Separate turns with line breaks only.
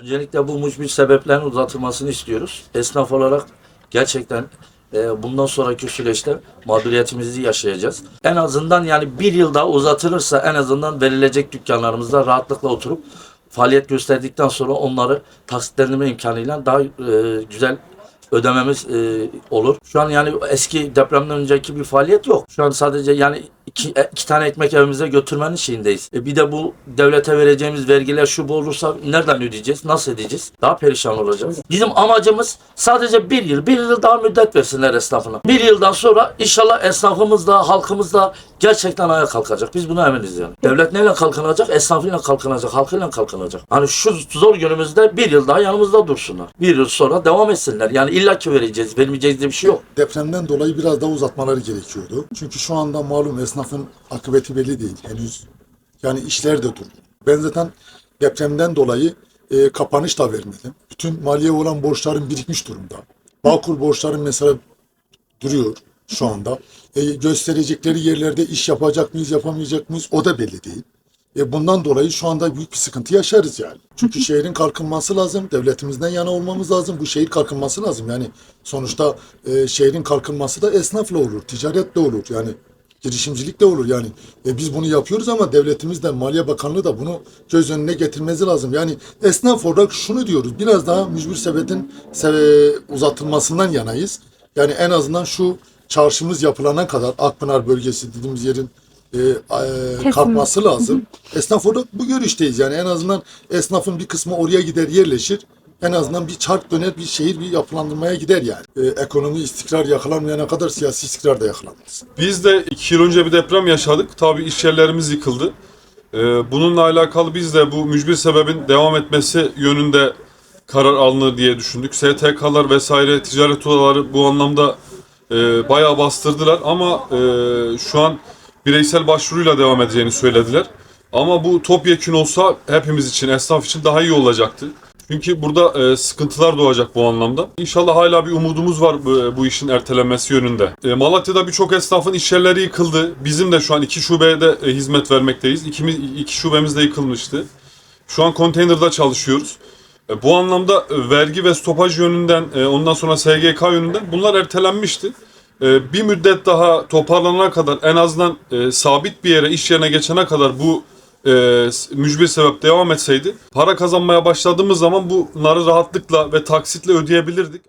Öncelikle bu mucbir sebeplerin uzatılmasını istiyoruz. Esnaf olarak gerçekten e, bundan sonraki süreçte mağduriyetimizi yaşayacağız. En azından yani bir yıl daha uzatılırsa en azından verilecek dükkanlarımızda rahatlıkla oturup faaliyet gösterdikten sonra onları taksitlendirme imkanıyla daha e, güzel ödememiz e, olur. Şu an yani eski depremden önceki bir faaliyet yok. Şu an sadece yani iki, e, iki tane ekmek evimize götürmenin şeyindeyiz. E, bir de bu devlete vereceğimiz vergiler şu bu olursa nereden ödeyeceğiz? Nasıl edeceğiz? Daha perişan olacağız. Bizim amacımız sadece bir yıl. Bir yıl daha müddet versinler esnafına. Bir yıldan sonra inşallah esnafımız da halkımız da gerçekten ayağa kalkacak. Biz buna eminiz yani. Devlet neyle kalkınacak? Esnafıyla kalkınacak, halkıyla kalkınacak. Hani şu zor günümüzde bir yıl daha yanımızda dursunlar. Bir yıl sonra devam etsinler. Yani illaki vereceğiz, vermeyeceğiz diye bir şey yok.
Depremden dolayı biraz daha uzatmaları gerekiyordu. Çünkü şu anda malum esnafın akıbeti belli değil henüz. Yani işler de durdu. Ben zaten depremden dolayı e, kapanış da vermedim. Bütün maliye olan borçlarım birikmiş durumda. Bağkur borçlarım mesela duruyor şu anda. E, gösterecekleri yerlerde iş yapacak mıyız, yapamayacak mıyız o da belli değil. E, bundan dolayı şu anda büyük bir sıkıntı yaşarız yani. Çünkü şehrin kalkınması lazım, devletimizden yana olmamız lazım. Bu şehir kalkınması lazım. Yani sonuçta e, şehrin kalkınması da esnafla olur, ticaretle olur. Yani girişimcilikle olur yani. E, biz bunu yapıyoruz ama devletimiz de Maliye Bakanlığı da bunu göz önüne getirmesi lazım. Yani esnaf olarak şunu diyoruz. Biraz daha mücbir sebetin sebe- uzatılmasından yanayız. Yani en azından şu çarşımız yapılana kadar Akpınar bölgesi dediğimiz yerin e, e, kalkması lazım. Esnaf olarak bu görüşteyiz. Yani en azından esnafın bir kısmı oraya gider yerleşir. En azından bir çark döner bir şehir bir yapılandırmaya gider yani. E, ekonomi istikrar yakalanmayana kadar siyasi istikrar da yakalanmaz.
Biz de iki yıl önce bir deprem yaşadık. Tabii iş yerlerimiz yıkıldı. Ee, bununla alakalı biz de bu mücbir sebebin devam etmesi yönünde karar alınır diye düşündük. STK'lar vesaire ticaret odaları bu anlamda e, bayağı bastırdılar ama e, şu an bireysel başvuruyla devam edeceğini söylediler. Ama bu topyekün olsa hepimiz için, esnaf için daha iyi olacaktı. Çünkü burada e, sıkıntılar doğacak bu anlamda. İnşallah hala bir umudumuz var bu, bu işin ertelenmesi yönünde. E, Malatya'da birçok esnafın iş yerleri yıkıldı. Bizim de şu an iki şubede e, hizmet vermekteyiz. İkimiz, iki şubemiz de yıkılmıştı. Şu an konteynerda çalışıyoruz. E, bu anlamda e, vergi ve stopaj yönünden, e, ondan sonra SGK yönünden bunlar ertelenmişti. E, bir müddet daha toparlanana kadar en azından e, sabit bir yere, iş yerine geçene kadar bu e, mücbir sebep devam etseydi para kazanmaya başladığımız zaman bunları rahatlıkla ve taksitle ödeyebilirdik.